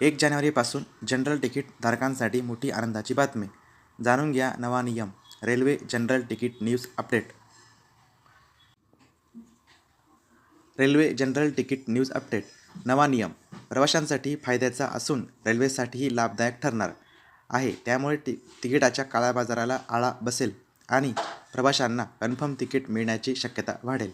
एक जानेवारीपासून general ticket धारकांसाठी मोठी आनंदाची बातमी. जाणून घ्या नवा नियम railway general ticket news update. Railway general ticket news update नवा नियम. प्रवाशांसाठी फायद्याचा असून रेल्वेसाठीही लाभदायक ठरणार आहे. त्यामुळे ति तिकिटाच्या काळाबाजाराला आळा बसेल आणि प्रवाशांना कन्फर्म तिकीट मिळण्याची शक्यता वाढेल.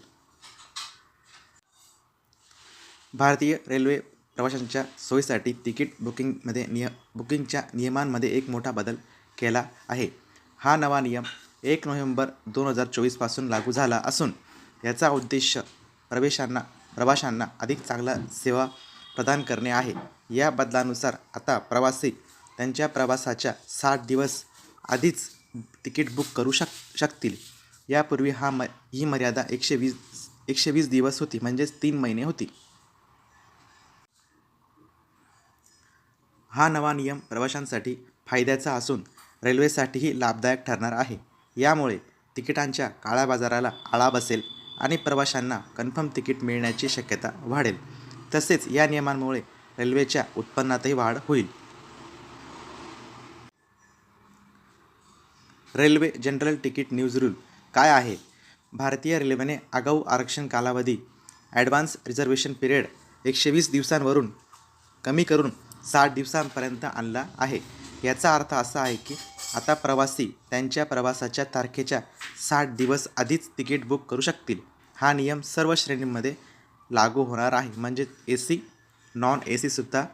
भारतीय रेल्वे प्रवाशांच्या सोयीसाठी तिकीट बुकिंगमध्ये निय बुकिंगच्या नियमांमध्ये एक मोठा बदल केला आहे. हा नवा नियम एक नोव्हेंबर दोन हजार चोवीसपासून लागू झाला असून याचा उद्देश प्रवेशांना प्रवाशांना अधिक चांगला सेवा प्रदान करणे आहे. या बदलानुसार आता प्रवासी त्यांच्या प्रवासाच्या साठ दिवस आधीच तिकीट बुक करू शक शकतील. यापूर्वी हा म ही मर्यादा एकशे वीस एकशे वीस दिवस होती म्हणजेच तीन महिने होती. हा नवा नियम प्रवाशांसाठी फायद्याचा असून रेल्वेसाठीही लाभदायक ठरणार आहे. यामुळे तिकिटांच्या काळ्या बाजाराला आळा बसेल आणि प्रवाशांना कन्फर्म तिकीट मिळण्याची शक्यता वाढेल. तसेच या नियमांमुळे रेल्वेच्या उत्पन्नातही वाढ होईल. Railway general ticket news rule काय आहे? भारतीय रेल्वेने आगाऊ आरक्षण कालावधी ॲडव्हान्स रिझर्वेशन पिरियड एकशे वीस दिवसांवरून कमी करून साठ दिवसांपर्यंत आणला आहे. याचा अर्थ असा आहे की आता प्रवासी त्यांच्या प्रवासाच्या तारखेच्या साठ दिवस आधीच तिकीट बुक करू शकतील. हा नियम सर्व श्रेणींमध्ये लागू होणार आहे. म्हणजे ए सी नॉन ए सीसुद्धा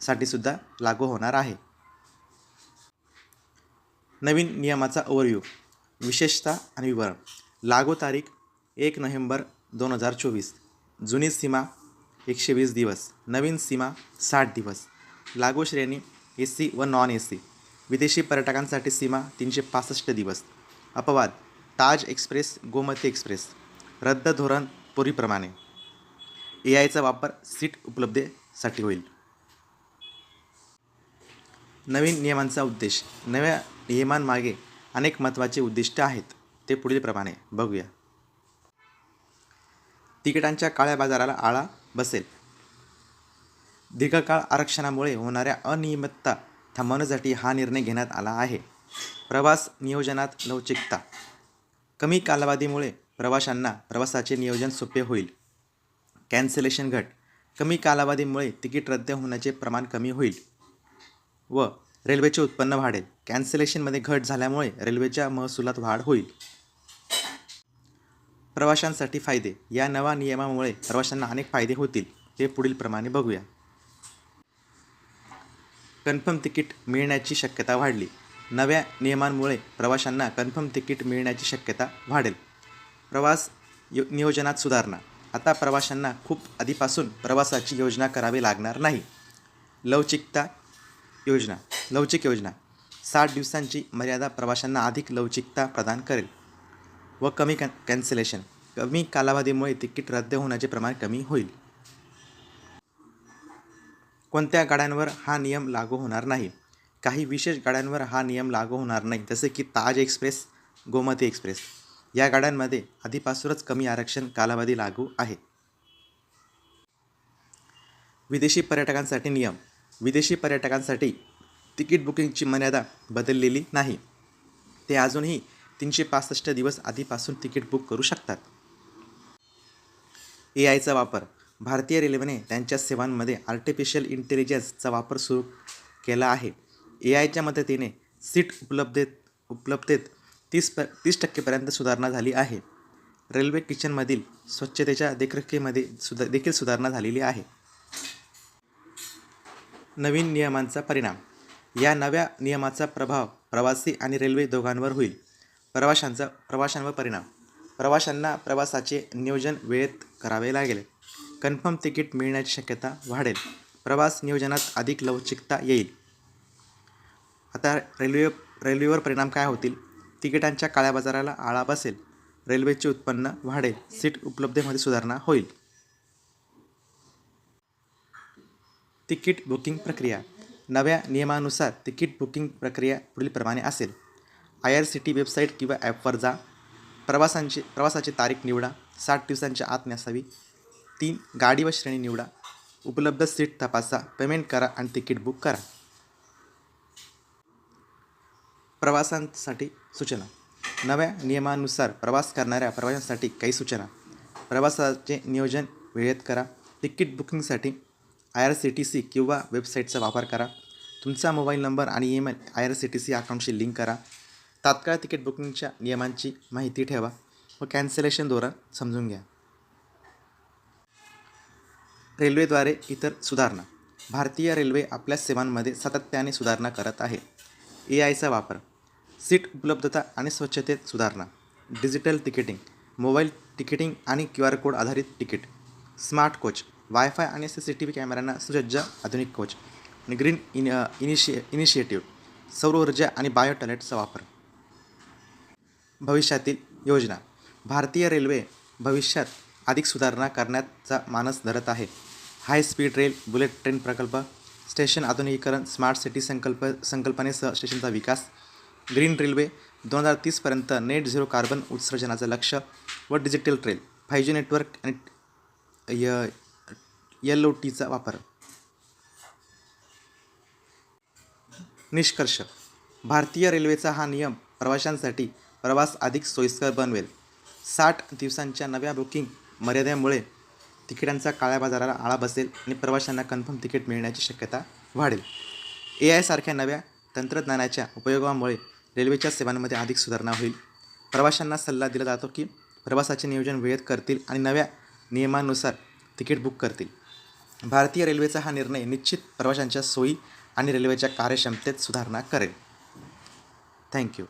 साठीसुद्धा लागू होणार आहे. नवीन नियमाचा ओव्हरव्ह्यू विशेषता आणि विवरण. लागू तारीख एक नोव्हेंबर दोन हजार चोवीस. जुनी सीमा एकशे वीस दिवस. नवीन सीमा साठ दिवस. लागू श्रेणी ए सी व नॉन ए सी. विदेशी पर्यटकांसाठी सीमा तीनशे पासष्ट दिवस. अपवाद ताज एक्सप्रेस गोमती एक्सप्रेस. रद्द धोरण पूर्वीप्रमाणे. ए आयचा वापर सीट उपलब्धेसाठी होईल. नवीन नियमांचा उद्देश. नव्या नियमांमागे अनेक महत्त्वाचे उद्दिष्ट आहेत. ते पुढीलप्रमाणे बघूया. तिकिटांच्या काळ्या बाजाराला आळा बसेल. दीर्घकाळ आरक्षणामुळे होणाऱ्या अनियमितता थांबवण्यासाठी हा निर्णय घेण्यात आला आहे. प्रवास नियोजनात लवचिकता. कमी कालावधीमुळे प्रवाशांना प्रवासाचे नियोजन सोपे होईल. कॅन्सलेशन घट. कमी कालावधीमुळे तिकीट रद्द होण्याचे प्रमाण कमी होईल. व रेल्वेचे उत्पन्न वाढेल. कॅन्सलेशनमध्ये घट झाल्यामुळे रेल्वेच्या महसुलात वाढ होईल. प्रवाशांसाठी फायदे. या नव्या नियमामुळे प्रवाशांना अनेक फायदे होतील. ते पुढीलप्रमाणे बघूया. कन्फर्म तिकीट मिळण्याची शक्यता वाढली. नव्या नियमांमुळे प्रवाशांना कन्फर्म तिकीट मिळण्याची शक्यता वाढेल. प्रवास यो नियोजनात सुधारणा. आता प्रवाशांना खूप आधीपासून प्रवासाची योजना करावी लागणार नाही. लवचिकता योजना लवचिक योजना. साठ दिवसांची मर्यादा प्रवाशांना अधिक लवचिकता प्रदान करेल. व कमी कॅन कॅन्सलेशन कमी कालावधीमुळे तिकीट रद्द होण्याचे प्रमाण कमी होईल. कोणत्या गाड्यांवर हा नियम लागू होणार नाही? काही विशेष गाड्यांवर हा नियम लागू होणार नाही जसे की ताज एक्सप्रेस गोमती एक्सप्रेस. या गाड्यांमध्ये आधीपासूनच कमी आरक्षण कालावधी लागू आहे. विदेशी पर्यटकांसाठी नियम. विदेशी पर्यटकांसाठी तिकीट बुकिंगची मर्यादा बदललेली नाही. ते अजूनही तीनशे पासष्ट दिवस आधीपासून तिकीट बुक करू शकतात. ए आयचा वापर. भारतीय रेल्वेने त्यांच्या सेवांमध्ये आर्टिफिशियल इंटेलिजन्सचा वापर सुरू केला आहे. ए आयच्या मदतीने सीट उपलब्धेत उपलब्धतेत तीस प तीस टक्केपर्यंत सुधारणा झाली आहे. रेल्वे किचनमधील स्वच्छतेच्या देखरेखीमध्ये सुधा देखील सुधारणा झालेली आहे. नवीन नियमांचा परिणाम. या नव्या नियमाचा प्रभाव प्रवासी आणि रेल्वे दोघांवर होईल. प्रवाशांचा प्रवाशांवर परिणाम. प्रवाशांना प्रवासाचे नियोजन वेळेत करावे लागेल. कन्फर्म तिकीट मिळण्याची शक्यता वाढेल. प्रवास नियोजनात अधिक लवचिकता येईल. आता रेल्वे रेल्वेवर परिणाम काय होतील? तिकिटांच्या काळ्या बाजाराला आळा बसेल. रेल्वेचे उत्पन्न वाढेल. सीट उपलब्धतेमध्ये सुधारणा होईल. तिकीट बुकिंग प्रक्रिया. नव्या नियमानुसार तिकीट बुकिंग प्रक्रिया पुढीलप्रमाणे असेल. I R C T website किंवा ॲपवर जा. प्रवासांची प्रवासाची तारीख निवडा. साठ दिवसांच्या आत नसावी तीन गाडी व श्रेणी निवडा. उपलब्ध सीट तपासा. पेमेंट करा आणि तिकीट बुक करा. प्रवासांसाठी सूचना. नव्या नियमानुसार प्रवास करणाऱ्या प्रवाशांसाठी काही सूचना. प्रवासाचे नियोजन वेळेत करा. तिकीट बुकिंगसाठी I R C T C किंवा वेबसाईटचा वापर करा. तुमचा मोबाईल नंबर आणि email I R C T C अकाउंटशी link करा. तात्काळ तिकीट बुकिंगच्या नियमांची माहिती ठेवा व कॅन्सलेशन धोरण समजून घ्या. रेल्वेद्वारे इतर सुधारणा. भारतीय रेल्वे आपल्या सेवांमध्ये सातत्याने सुधारणा करत आहे. ए आयचा वापर सीट उपलब्धता आणि स्वच्छतेत सुधारणा डिजिटल तिकिटिंग मोबाईल तिकिटिंग आणि क्यू आर कोड आधारित तिकीट स्मार्ट कोच वायफाय आणि सी सी टी व्ही कॅमेऱ्यांना सुसज्ज आधुनिक कोच आणि ग्रीन इन इनिशिए इनिशिएटिव्ह सौर ऊर्जा आणि बायोटॉयलेटचा वापर. भविष्यातील योजना भारतीय रेल्वे भविष्यात अधिक सुधारणा करण्याचा मानस धरत आहे. High speed rail bullet train प्रकल्प स्टेशन आधुनिकीकरण स्मार्ट सिटी संकल्प संकल्पनेसह स्टेशनचा विकास ग्रीन रेल्वे दोन हजार तीसपर्यंत नेट झिरो कार्बन उत्सर्जनाचं लक्ष व digital trail five G network आणि य एल ओ टीचा वापर. निष्कर्ष. भारतीय रेल्वेचा हा नियम प्रवाशांसाठी प्रवास अधिक सोयीस्कर बनवेल. साठ दिवसांच्या नव्या बुकिंग मर्यादेमुळे तिकिटांचा काळ्या बाजाराला आळा बसेल आणि प्रवाशांना कन्फर्म तिकीट मिळण्याची शक्यता वाढेल. ए आय सारख्या नव्या तंत्रज्ञानाच्या उपयोगामुळे रेल्वेच्या सेवांमध्ये अधिक सुधारणा होईल. प्रवाशांना सल्ला दिला जातो की प्रवासाचे नियोजन वेळेत करतील आणि नव्या नियमानुसार तिकीट बुक करतील. भारतीय रेल्वेचा हा निर्णय निश्चित प्रवाशांच्या सोयी आणि रेल्वेच्या कार्यक्षमतेत सुधारणा करेल. थँक्यू